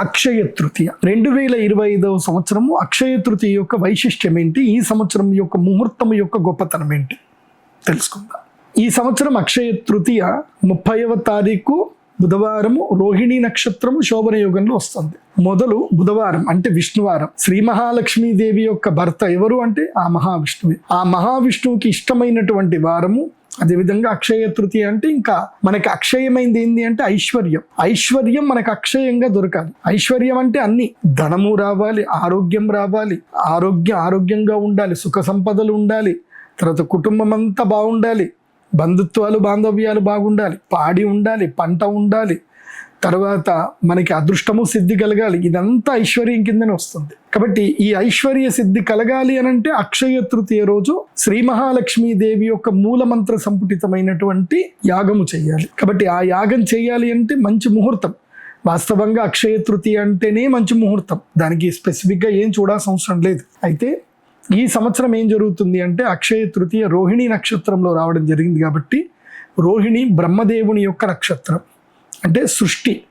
అక్షయ తృతీయ. రెండు వేల ఇరవై ఐదవ సంవత్సరము అక్షయ తృతీయ యొక్క వైశిష్ట్యం ఏంటి? ఈ సంవత్సరం యొక్క ముహూర్తం యొక్క గొప్పతనం ఏంటి? తెలుసుకుందాం. ఈ సంవత్సరం అక్షయ తృతీయ ముప్పైవ తారీఖు బుధవారము రోహిణి నక్షత్రము శోభన యోగంలో వస్తుంది. మొదలు బుధవారం అంటే విష్ణువారం. శ్రీ మహాలక్ష్మీదేవి యొక్క భర్త ఎవరు అంటే? ఆ మహావిష్ణువే. ఆ మహావిష్ణువుకి ఇష్టమైనటువంటి వారము అదేవిధంగా అక్షయ తృతీయ అంటే ఇంకా మనకి అక్షయమైంది ఏంది అంటే ఐశ్వర్యం. ఐశ్వర్యం మనకు అక్షయంగా దొరకాలి. ఐశ్వర్యం అంటే అన్ని. ధనము రావాలి ఆరోగ్యం రావాలి ఆరోగ్యం ఆరోగ్యంగా ఉండాలి సుఖ సంపదలు ఉండాలి తర్వాత కుటుంబం అంతా బాగుండాలి బంధుత్వాలు బాంధవ్యాలు బాగుండాలి పాడి ఉండాలి పంట ఉండాలి తర్వాత మనకి అదృష్టము సిద్ధి కలగాలి. ఇదంతా ఐశ్వర్యం కిందనే వస్తుంది. కాబట్టి ఈ ఐశ్వర్య సిద్ధి కలగాలి అని అంటే అక్షయ తృతీయ రోజు శ్రీ మహాలక్ష్మీదేవి యొక్క మూలమంత్ర సంపుటితమైనటువంటి యాగము చేయాలి. కాబట్టి ఆ యాగం చేయాలి అంటే మంచి ముహూర్తం. వాస్తవంగా అక్షయ తృతీయ అంటేనే మంచి ముహూర్తం. దానికి స్పెసిఫిక్గా ఏం చూడాల్సిన అవసరం లేదు. అయితే ఈ సంవత్సరం ఏం జరుగుతుంది అంటే అక్షయ తృతీయ రోహిణి నక్షత్రంలో రావడం జరిగింది కాబట్టి రోహిణి బ్రహ్మదేవుని యొక్క నక్షత్రం. అంటే సృష్టి.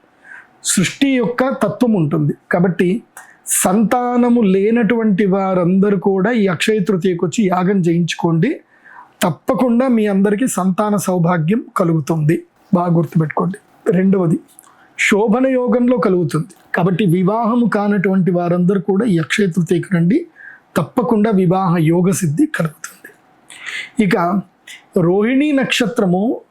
సృష్టి యొక్క తత్వం ఉంటుంది. కాబట్టి సంతానము లేనటువంటి వారందరూ కూడా ఈ అక్షయ తృతీయకు వచ్చి యాగం చేయించుకోండి. తప్పకుండా మీ అందరికీ సంతాన సౌభాగ్యం కలుగుతుంది. బాగా గుర్తుపెట్టుకోండి. రెండవది శోభన యోగంలో కలుగుతుంది. కాబట్టి వివాహము కానటువంటి వారందరూ కూడా ఈ అక్షయ తృతీయకు రండి. తప్పకుండా వివాహ యోగ సిద్ధి కలుగుతుంది. ఇక రోహిణీ నక్షత్రము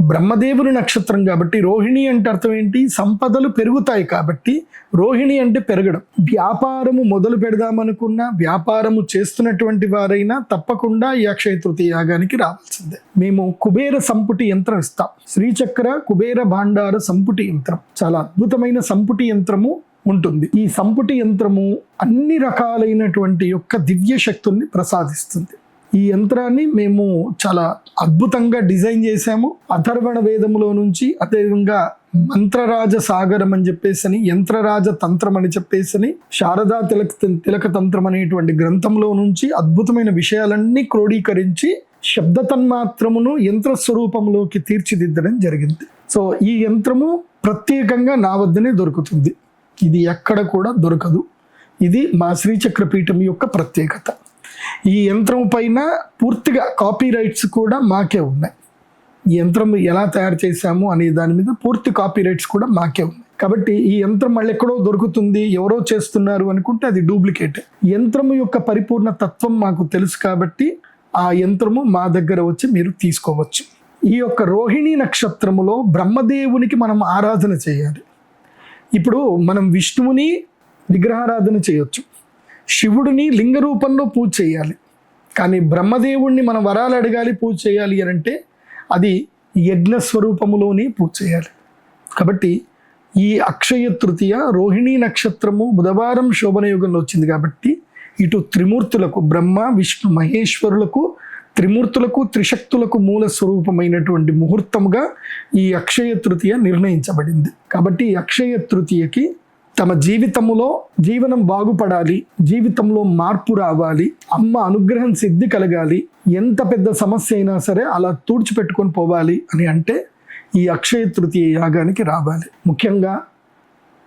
బ్రహ్మదేవుని నక్షత్రం కాబట్టి రోహిణి అంటే అర్థం ఏంటి? సంపదలు పెరుగుతాయి కాబట్టి రోహిణి అంటే పెరగడం. వ్యాపారము మొదలు పెడదామనుకున్న వ్యాపారము చేస్తున్నటువంటి వారైనా తప్పకుండా ఈ అక్షయ తృతీయ యాగానికి రావాల్సిందే. మేము కుబేర సంపుటి యంత్రం ఇస్తాం. శ్రీచక్ర కుబేర భాండార సంపుటి యంత్రం. చాలా అద్భుతమైన సంపుటి యంత్రము ఉంటుంది. ఈ సంపుటి యంత్రము అన్ని రకాలైనటువంటి యొక్క దివ్య శక్తుల్ని ప్రసాదిస్తుంది. ఈ యంత్రాన్ని మేము చాలా అద్భుతంగా డిజైన్ చేశాము. అథర్వణ వేదములో నుంచి అదేవిధంగా మంత్రరాజ సాగరం అని చెప్పేసి యంత్రరాజ తంత్రం అని చెప్పేసి శారదా తిలక తిలక తంత్రం అనేటువంటి గ్రంథంలో నుంచి అద్భుతమైన విషయాలన్నీ క్రోడీకరించి శబ్ద తన్మాత్రమును యంత్ర స్వరూపంలోకి తీర్చిదిద్దడం జరిగింది. సో ఈ యంత్రము ప్రత్యేకంగా నా వద్దనే దొరుకుతుంది. ఇది ఎక్కడ కూడా దొరకదు. ఇది మా శ్రీచక్రపీఠం యొక్క ప్రత్యేకత. ఈ యంత్రం పైన పూర్తిగా కాపీ రైట్స్ కూడా మాకే ఉన్నాయి. ఈ యంత్రం ఎలా తయారు చేశాము అనే దాని మీద పూర్తి కాపీ రైట్స్ కూడా మాకే ఉన్నాయి. కాబట్టి ఈ యంత్రం మళ్ళీ ఎక్కడో దొరుకుతుంది ఎవరో చేస్తున్నారు అనుకుంటే అది డూప్లికేట్ యంత్రము యొక్క పరిపూర్ణ తత్వం మాకు తెలుసు కాబట్టి ఆ యంత్రము మా దగ్గర వచ్చి మీరు తీసుకోవచ్చు. ఈ యొక్క రోహిణి నక్షత్రములో బ్రహ్మదేవునికి మనం ఆరాధన చేయాలి. ఇప్పుడు మనం విష్ణువుని విగ్రహారాధన చేయొచ్చు. శివుడిని లింగ రూపంలో పూజ చేయాలి. కానీ బ్రహ్మదేవుణ్ణి మనం వరాలు అడగాలి పూజ చేయాలి అని అంటే అది యజ్ఞ స్వరూపములోనే పూజ చేయాలి. కాబట్టి ఈ అక్షయ తృతీయ రోహిణీ నక్షత్రము బుధవారం శోభన యుగంలో వచ్చింది కాబట్టి ఇటు త్రిమూర్తులకు బ్రహ్మ విష్ణు మహేశ్వరులకు త్రిమూర్తులకు త్రిశక్తులకు మూల స్వరూపమైనటువంటి ముహూర్తముగా ఈ అక్షయ తృతీయ నిర్ణయించబడింది. కాబట్టి ఈ అక్షయ తృతీయకి తమ జీవితములో జీవనం బాగుపడాలి జీవితంలో మార్పు రావాలి అమ్మ అనుగ్రహం సిద్ధి కలగాలి ఎంత పెద్ద సమస్య అయినా సరే అలా తుడిచిపెట్టుకొని పోవాలి అని అంటే ఈ అక్షయ తృతీయ యాగానికి రావాలి. ముఖ్యంగా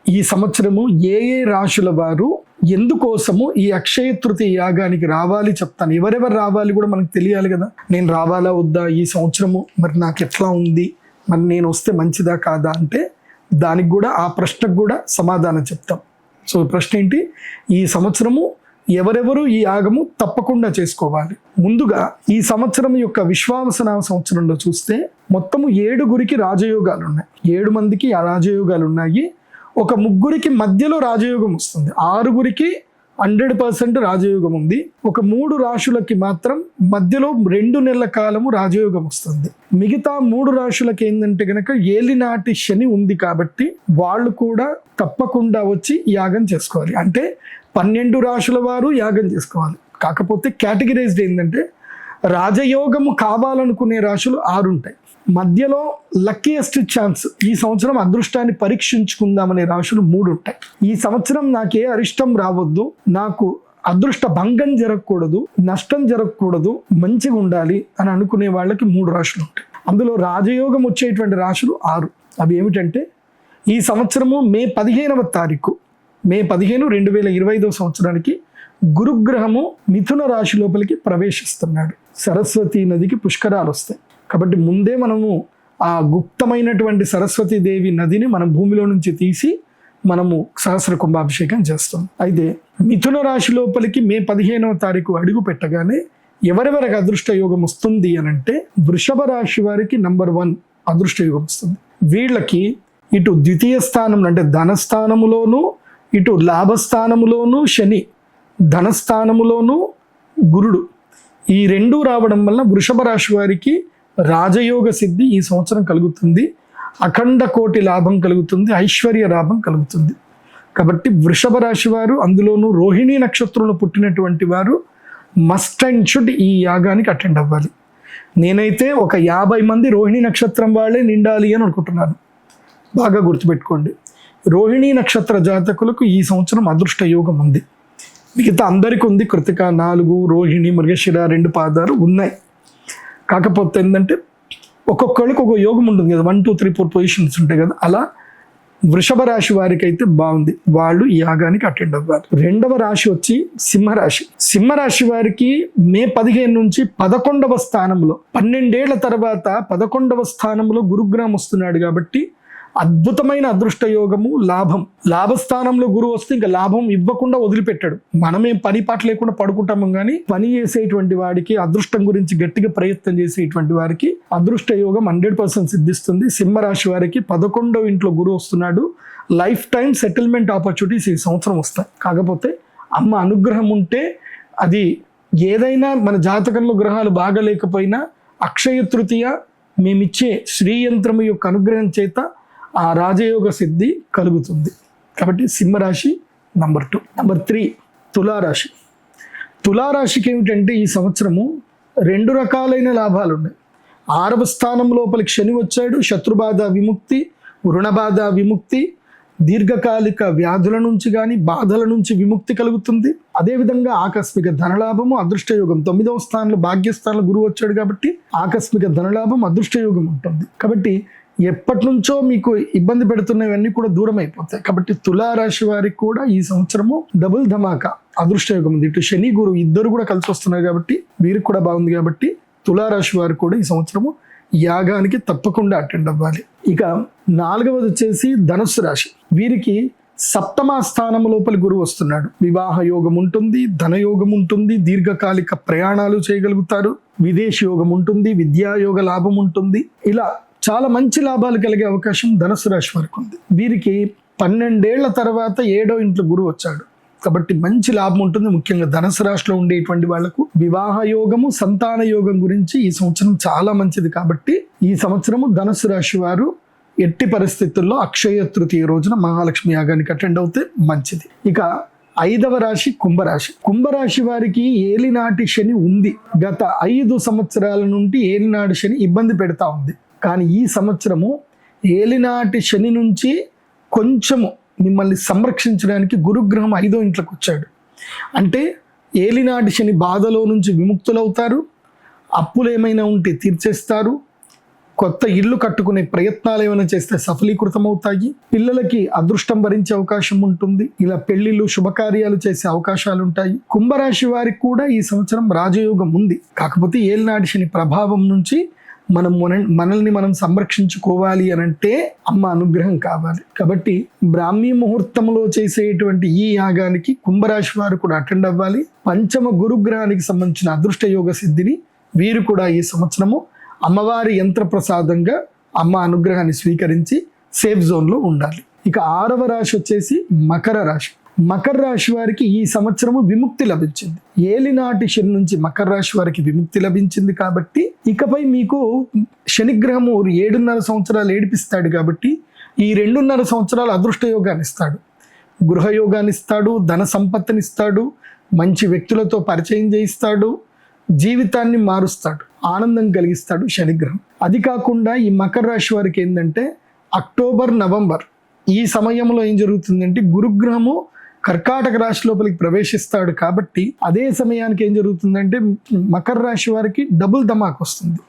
ఈ సంవత్సరము ఏ ఏ రాశుల వారు ఎందుకోసము ఈ అక్షయ తృతీయ యాగానికి రావాలి చెప్తాను. ఎవరెవరు రావాలి కూడా మనకు తెలియాలి కదా. నేను రావాలా వద్దా ఈ సంవత్సరము? మరి నాకు ఎట్లా ఉంది? మరి నేను వస్తే మంచిదా కాదా అంటే దానికి కూడా ఆ ప్రశ్నకు కూడా సమాధానం చెప్తాం. సో ప్రశ్న ఏంటి? ఈ సంవత్సరము ఎవరెవరు ఈ యాగము తప్పకుండా చేసుకోవాలి. ముందుగా ఈ సంవత్సరం యొక్క విశ్వావసనామ సంవత్సరంలో చూస్తే మొత్తము ఏడుగురికి రాజయోగాలు ఉన్నాయి ఏడు మందికి ఆ రాజయోగాలు ఉన్నాయి ఒక ముగ్గురికి మధ్యలో రాజయోగం వస్తుంది. ఆరుగురికి హండ్రెడ్ పర్సెంట్ రాజయోగం ఉంది. ఒక మూడు రాశులకి మాత్రం మధ్యలో రెండు నెలల కాలము రాజయోగం వస్తుంది. మిగతా మూడు రాశులకి ఏంటంటే గనక ఏలినాటి శని ఉంది కాబట్టి వాళ్ళు కూడా తప్పకుండా వచ్చి యాగం చేసుకోవాలి. అంటే పన్నెండు రాశుల వారు యాగం చేసుకోవాలి. కాకపోతే కేటగిరైజ్డ్ ఏంటంటే రాజయోగము కావాలనుకునే రాశులు ఆరుంటాయి. మధ్యలో లక్కీయెస్ట్ ఛాన్స్ ఈ సంవత్సరం అదృష్టాన్ని పరీక్షించుకుందామనే రాశులు మూడు ఉంటాయి ఈ సంవత్సరం నాకే అరిష్టం రావద్దు. నాకు అదృష్ట భంగం జరగకూడదు. నష్టం జరగకూడదు. మంచిగా ఉండాలి అని అనుకునే వాళ్ళకి మూడు రాశులు ఉంటాయి. అందులో రాజయోగం వచ్చేటువంటి రాశులు ఆరు. అవి ఏమిటంటే ఈ సంవత్సరము మే పదిహేనవ తారీఖు. మే పదిహేను రెండు వేల ఇరవై ఐదవ సంవత్సరానికి గురుగ్రహము మిథున రాశి లోపలికి ప్రవేశిస్తున్నాడు. సరస్వతి నదికి పుష్కరాలు వస్తాయి. కాబట్టి ముందే మనము ఆ గుప్తమైనటువంటి సరస్వతి దేవి నదిని మనం భూమిలో నుంచి తీసి మనము సహస్ర కుంభాభిషేకం చేస్తాం. అయితే మిథున రాశి లోపలికి మే పదిహేనవ తారీఖు అడుగు పెట్టగానే ఎవరెవరికి అదృష్ట యోగం వస్తుంది అని అంటే వృషభ రాశి వారికి నంబర్ వన్ అదృష్ట యోగం వస్తుంది. వీళ్ళకి ఇటు ద్వితీయ స్థానం అంటే ధనస్థానములోను ఇటు లాభస్థానములోను శని ధనస్థానములోను గురుడు. ఈ రెండు రావడం వల్ల వృషభ రాశి వారికి రాజయోగ సిద్ధి ఈ సంవత్సరం కలుగుతుంది. అఖండ కోటి లాభం కలుగుతుంది. ఐశ్వర్య లాభం కలుగుతుంది. కాబట్టి వృషభ రాశి వారు అందులోనూ రోహిణీ నక్షత్రంలో పుట్టినటువంటి వారు మస్ట్ అండ్ షుడ్ ఈ యాగానికి అటెండ్ అవ్వాలి. నేనైతే ఒక యాభై మంది రోహిణీ నక్షత్రం వాళ్ళే నిండాలి అని అనుకుంటున్నాను. బాగా గుర్తుపెట్టుకోండి. రోహిణీ నక్షత్ర జాతకులకు ఈ సంవత్సరం అదృష్ట యోగం ఉంది. మిగతా అందరికీ ఉంది కృతిక నాలుగు రోహిణి మృగశిర రెండు పాదాలు ఉన్నాయి. కాకపోతే ఏంటంటే ఒక్కొక్కళ్ళకి ఒక యోగం ఉంటుంది కదా. One two three four positions ఉంటాయి కదా. అలా వృషభ రాశి వారికి అయితే బాగుంది. వాళ్ళు యాగానికి అటెండ్ అవ్వాలి. రెండవ రాశి వచ్చి సింహరాశి. సింహరాశి వారికి మే పదిహేను నుంచి పదకొండవ స్థానంలో పన్నెండేళ్ళ తర్వాత పదకొండవ స్థానంలో గురుగ్రహం వస్తున్నాడు కాబట్టి అద్భుతమైన అదృష్ట యోగము లాభం. లాభస్థానంలో గురువు వస్తే ఇంకా లాభం ఇవ్వకుండా వదిలిపెట్టాడు. మనమేం పని పాట లేకుండా పడుకుంటాము కానీ పని చేసేటువంటి వాడికి అదృష్టం గురించి గట్టిగా ప్రయత్నం చేసేటువంటి వారికి అదృష్ట యోగం హండ్రెడ్ పర్సెంట్ సిద్ధిస్తుంది. సింహరాశి వారికి పదకొండవ ఇంట్లో గురువు వస్తున్నాడు. లైఫ్ టైం సెటిల్మెంట్ ఆపర్చునిటీస్ ఈ సంవత్సరం వస్తాయి. కాకపోతే అమ్మ అనుగ్రహం ఉంటే అది ఏదైనా మన జాతకంలో గ్రహాలు బాగలేకపోయినా అక్షయ తృతీయ మేమిచ్చే శ్రీయంత్రము యొక్క అనుగ్రహం చేత ఆ రాజయోగ సిద్ధి కలుగుతుంది. కాబట్టి సింహరాశి నంబర్ టూ. నంబర్ త్రీ తులారాశి. తులారాశికి ఏమిటంటే ఈ సంవత్సరము రెండు రకాలైన లాభాలు ఉన్నాయి. ఆరవ స్థానం లోపలికి శని వచ్చాడు శత్రుబాధ విముక్తి రుణబాధ విముక్తి దీర్ఘకాలిక వ్యాధుల నుంచి కానీ బాధల నుంచి విముక్తి కలుగుతుంది. అదేవిధంగా ఆకస్మిక ధనలాభము అదృష్టయోగం. తొమ్మిదవ స్థానంలో భాగ్యస్థానంలో గురువు వచ్చాడు కాబట్టి ఆకస్మిక ధనలాభం అదృష్టయోగం ఉంటుంది. కాబట్టి ఎప్పటి నుంచో మీకు ఇబ్బంది పెడుతున్నవన్నీ కూడా దూరం అయిపోతాయి కాబట్టి తులారాశి వారికి కూడా ఈ సంవత్సరము డబుల్ ధమాకా అదృష్టయోగం ఉంది. ఇటు శని గురు ఇద్దరు కూడా కలిసి వస్తున్నారు కాబట్టి వీరికి కూడా బాగుంది కాబట్టి తులారాశి వారు కూడా ఈ సంవత్సరము యాగానికి తప్పకుండా అటెండ్ అవ్వాలి. ఇక నాలుగవది వచ్చేసి ధనుస్సు రాశి. వీరికి సప్తమ స్థానం లోపలి గురువు వస్తున్నాడు. వివాహ యోగం ఉంటుంది ధనయోగం ఉంటుంది దీర్ఘకాలిక ప్రయాణాలు చేయగలుగుతారు విదేశీ యోగం ఉంటుంది విద్యాయోగ లాభం ఉంటుంది. ఇలా చాలా మంచి లాభాలు కలిగే అవకాశం ధనుసు రాశి వారికి ఉంది. వీరికి పన్నెండేళ్ళ తర్వాత ఏడో ఇంట్లో గురువు వచ్చాడు. కాబట్టి మంచి లాభం ఉంటుంది. ముఖ్యంగా ధనుసు రాశిలో ఉండేటువంటి వాళ్ళకు వివాహ యోగము సంతాన యోగం గురించి ఈ సంవత్సరం చాలా మంచిది. కాబట్టి ఈ సంవత్సరము ధనుసు రాశి వారు ఎట్టి పరిస్థితుల్లో అక్షయ తృతీయ రోజున మహాలక్ష్మి యాగానికి అటెండ్ అవుతే మంచిది. ఇక ఐదవ రాశి కుంభరాశి. కుంభరాశి వారికి ఏలినాటి శని ఉంది. గత ఐదు సంవత్సరాల నుండి ఏలినాటి శని ఇబ్బంది పెడతా ఉంది. కానీ ఈ సంవత్సరము ఏలినాటి శని నుంచి కొంచెము మిమ్మల్ని సంరక్షించడానికి గురుగ్రహం ఐదో ఇంట్లోకి వచ్చాడు. అంటే ఏలినాటి శని బాధలో నుంచి విముక్తులవుతారు అప్పులు ఏమైనా ఉంటే తీర్చేస్తారు కొత్త ఇల్లు కట్టుకునే ప్రయత్నాలు ఏమైనా చేస్తే సఫలీకృతం అవుతాయి పిల్లలకి అదృష్టం భరించే అవకాశం ఉంటుంది. ఇలా పెళ్ళిళ్ళు శుభకార్యాలు చేసే అవకాశాలు ఉంటాయి. కుంభరాశి వారికి కూడా ఈ సంవత్సరం రాజయోగం ఉంది. కాకపోతే ఏలినాటి శని ప్రభావం నుంచి మనం మన మనల్ని మనం సంరక్షించుకోవాలి అని అంటే అమ్మ అనుగ్రహం కావాలి. కాబట్టి బ్రాహ్మీ ముహూర్తంలో చేసేటువంటి ఈ యాగానికి కుంభరాశి వారు కూడా అటెండ్ అవ్వాలి. పంచమ గురుగ్రహానికి సంబంధించిన అదృష్ట యోగ సిద్ధిని వీరు కూడా ఈ సంవత్సరము అమ్మవారి యంత్ర ప్రసాదంగా అమ్మ అనుగ్రహాన్ని స్వీకరించి సేఫ్ జోన్లో ఉండాలి. ఇక ఆరవ రాశి వచ్చేసి మకర రాశి. మకర రాశి వారికి ఈ సంవత్సరము విముక్తి లభించింది. ఏలినాటి శని నుంచి మకర రాశి వారికి విముక్తి లభించింది కాబట్టి ఇకపై మీకు శనిగ్రహము ఏడున్నర సంవత్సరాలు ఏడిపిస్తాడు కాబట్టి ఈ రెండున్నర సంవత్సరాలు అదృష్ట యోగాన్ని ఇస్తాడు. గృహయోగాన్ని ఇస్తాడు ధన సంపత్తిని ఇస్తాడు మంచి వ్యక్తులతో పరిచయం చేయిస్తాడు జీవితాన్ని మారుస్తాడు ఆనందం కలిగిస్తాడు శనిగ్రహం. అది కాకుండా ఈ మకర రాశి వారికి ఏంటంటే అక్టోబర్ నవంబర్ ఈ సమయంలో ఏం జరుగుతుందంటే గురుగ్రహము కర్కాటక రాశి లోపలికి ప్రవేశిస్తాడు కాబట్టి అదే సమయానికి ఏం జరుగుతుందంటే మకర రాశి వారికి డబుల్ ధమాక్ వస్తుంది.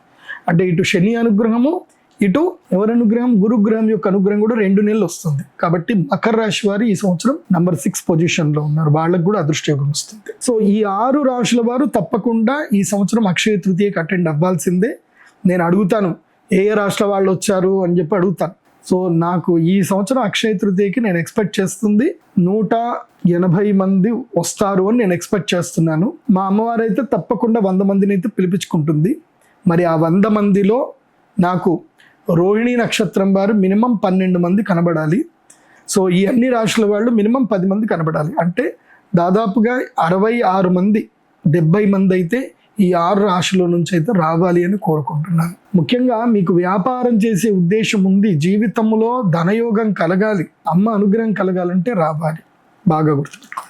అంటే ఇటు శని అనుగ్రహము ఇటు ఎవరి అనుగ్రహం? గురుగ్రహం యొక్క అనుగ్రహం కూడా రెండు నెలలు వస్తుంది. కాబట్టి మకర రాశి వారు ఈ సంవత్సరం నంబర్ సిక్స్ పొజిషన్లో ఉన్నారు. వాళ్ళకు కూడా అదృష్టయోగం వస్తుంది. సో ఈ ఆరు రాశుల వారు తప్పకుండా ఈ సంవత్సరం అక్షయ తృతీయకి అటెండ్ అవ్వాల్సిందే. నేను అడుగుతాను ఏ ఏ రాష్ట్ర వాళ్ళు వచ్చారు అని చెప్పి అడుగుతాను. సో నాకు ఈ సంవత్సరం అక్షయ తృతీయకి నేను ఎక్స్పెక్ట్ చేస్తుంది నూట ఎనభై మంది వస్తారు అని నేను ఎక్స్పెక్ట్ చేస్తున్నాను. మా అమ్మవారు అయితే తప్పకుండా వంద మందిని అయితే పిలిపించుకుంటుంది. మరి ఆ వంద మందిలో నాకు రోహిణి నక్షత్రం వారు మినిమం పన్నెండు మంది కనబడాలి. సో ఈ అన్ని రాశుల వాళ్ళు మినిమం పది మంది కనబడాలి. అంటే దాదాపుగా అరవై ఆరు మంది డెబ్బై మంది అయితే ఈ ఆరు రాశుల నుంచి అయితే రావాలి అని కోరుకుంటున్నాను. ముఖ్యంగా మీకు వ్యాపారం చేసే ఉద్దేశం ఉంది. జీవితంలో ధనయోగం కలగాలి. అమ్మ అనుగ్రహం కలగాలంటే రావాలి. బాగా గుర్తుపెట్టుకోండి.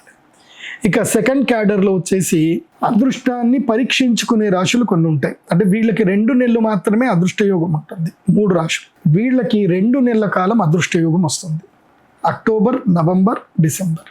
ఇక సెకండ్ క్యాడర్లో వచ్చేసి అదృష్టాన్ని పరీక్షించుకునే రాశులు కొన్ని ఉంటాయి. అంటే వీళ్ళకి రెండు నెలలు మాత్రమే అదృష్టయోగం ఉంటుంది. మూడు రాశులు. వీళ్ళకి రెండు నెలల కాలం అదృష్టయోగం వస్తుంది. October November December.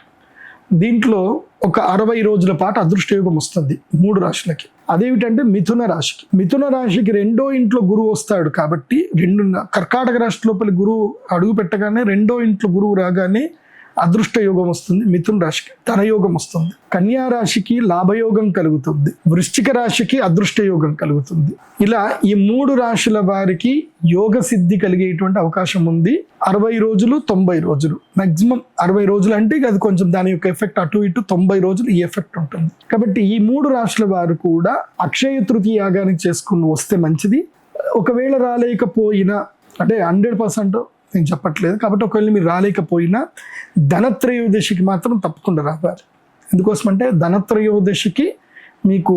దీంట్లో ఒక అరవై రోజుల పాటు అదృష్టయోగం వస్తుంది మూడు రాశులకి. అదేమిటంటే మిథున రాశికి. మిథున రాశికి రెండో ఇంట్లో గురువు వస్తాడు కాబట్టి రెండు కర్కాటక రాశి లోపల గురువు అడుగు పెట్టగానే రెండో ఇంట్లో గురువు రాగానే అదృష్ట యోగం వస్తుంది మిథున రాశికి ధనయోగం వస్తుంది. కన్యా రాశికి లాభయోగం కలుగుతుంది. వృశ్చిక రాశికి అదృష్ట యోగం కలుగుతుంది. ఇలా ఈ మూడు రాశుల వారికి యోగ సిద్ధి కలిగేటువంటి అవకాశం ఉంది. అరవై రోజులు తొంభై రోజులు. మాక్సిమం అరవై రోజులు అంటే అది కొంచెం దాని యొక్క ఎఫెక్ట్ అటు ఇటు తొంభై రోజులు ఈ ఎఫెక్ట్ ఉంటుంది. కాబట్టి ఈ మూడు రాశుల వారు కూడా అక్షయ తృతీయ యాగాన్ని చేసుకుని వస్తే మంచిది. ఒకవేళ రాలేకపోయినా అంటే హండ్రెడ్ పర్సెంట్ నేను చెప్పట్లేదు. కాబట్టి ఒకవేళ మీరు రాలేకపోయినా ధనత్రయోదశికి మాత్రం తప్పకుండా రావాలి. ఎందుకోసమంటే ధనత్రయోదశికి మీకు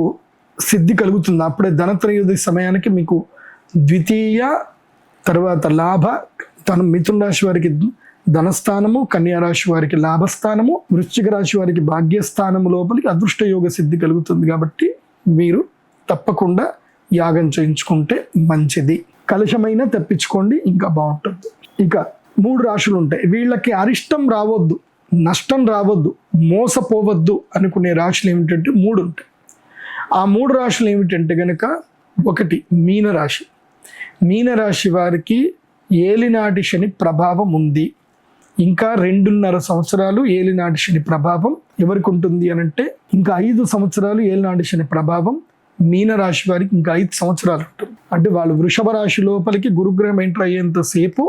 సిద్ధి కలుగుతుంది. అప్పుడే ధనత్రయోదశి సమయానికి మీకు ద్వితీయ తర్వాత లాభ తన మిథున రాశి వారికి ధనస్థానము కన్యా రాశి వారికి లాభస్థానము వృశ్చిక రాశి వారికి భాగ్యస్థానము లోపలికి అదృష్ట యోగ సిద్ధి కలుగుతుంది. కాబట్టి మీరు తప్పకుండా యాగం చేయించుకుంటే మంచిది. కలుషమైన తెప్పించుకోండి ఇంకా బాగుంటుంది. ఇక మూడు రాశులు ఉంటాయి. వీళ్ళకి అరిష్టం రావద్దు నష్టం రావద్దు మోసపోవద్దు అనుకునే రాశులు ఏమిటంటే మూడు ఉంటాయి. ఆ మూడు రాశులు ఏమిటంటే కనుక ఒకటి మీనరాశి మీనరాశి వారికి ఏలినాటి శని ప్రభావం ఉంది. ఇంకా రెండున్నర సంవత్సరాలు ఏలినాటి శని ప్రభావం ఎవరికి ఉంటుంది అని అంటే ఇంకా ఐదు సంవత్సరాలు ఏలినాటి శని ప్రభావం మీనరాశి వారికి ఇంకా ఐదు సంవత్సరాలు ఉంటుంది. అంటే వాళ్ళు వృషభ రాశి లోపలికి గురుగ్రహం ఎంటర్ అయ్యేంతసేపు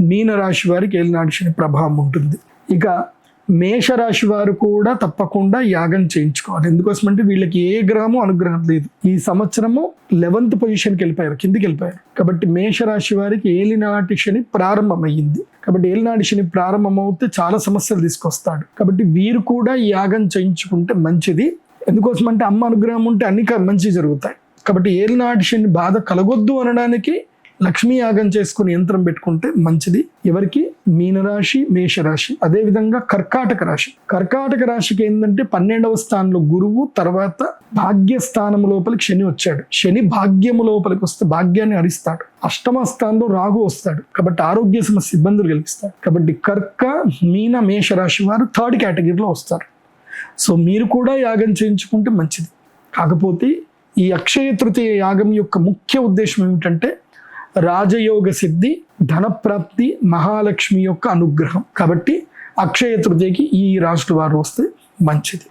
మీనరాశి వారికి ఏలినాటి ప్రభావం ఉంటుంది. ఇక మేషరాశి వారు కూడా తప్పకుండా యాగం చేయించుకోవాలి. ఎందుకోసం అంటే వీళ్ళకి ఏ గ్రహము అనుగ్రహం లేదు. ఈ సంవత్సరము లెవెన్త్ పొజిషన్కి వెళ్ళిపోయారు కిందికి వెళ్ళిపోయారు. కాబట్టి మేషరాశి వారికి ఏలినాటి శని ప్రారంభమయ్యింది కాబట్టి ఏలినాటి శని ప్రారంభమవుతే చాలా సమస్యలు తీసుకొస్తాడు. కాబట్టి వీరు కూడా యాగం చేయించుకుంటే మంచిది. ఎందుకోసమంటే అమ్మ అనుగ్రహం ఉంటే అన్ని మంచి జరుగుతాయి. కాబట్టి ఏలినాటి శని బాధ కలగొద్దు అనడానికి లక్ష్మీ యాగం చేసుకుని యంత్రం పెట్టుకుంటే మంచిది. ఎవరికి? మీనరాశి మేషరాశి. అదేవిధంగా కర్కాటక రాశి. కర్కాటక రాశికి ఏంటంటే పన్నెండవ స్థానంలో గురువు తర్వాత భాగ్యస్థానం లోపలికి శని వచ్చాడు. శని భాగ్యము లోపలికి వస్తే భాగ్యాన్ని హరిస్తాడు అష్టమ స్థానంలో రాహు వస్తాడు. కాబట్టి ఆరోగ్య సమస్య ఇబ్బందులు కలిగిస్తాడు కాబట్టి కర్క మీన మేషరాశి వారు థర్డ్ కేటగిరీలో వస్తారు. సో మీరు కూడా యాగం చేయించుకుంటే మంచిది. కాకపోతే ఈ అక్షయ తృతీయ యాగం యొక్క ముఖ్య ఉద్దేశం ఏమిటంటే రాజయోగ సిద్ధి ధనప్రాప్తి మహాలక్ష్మి యొక్క అనుగ్రహం. కాబట్టి అక్షయ తృతీయకి ఈ రాష్ట్ర వారు వస్తే మంచిది.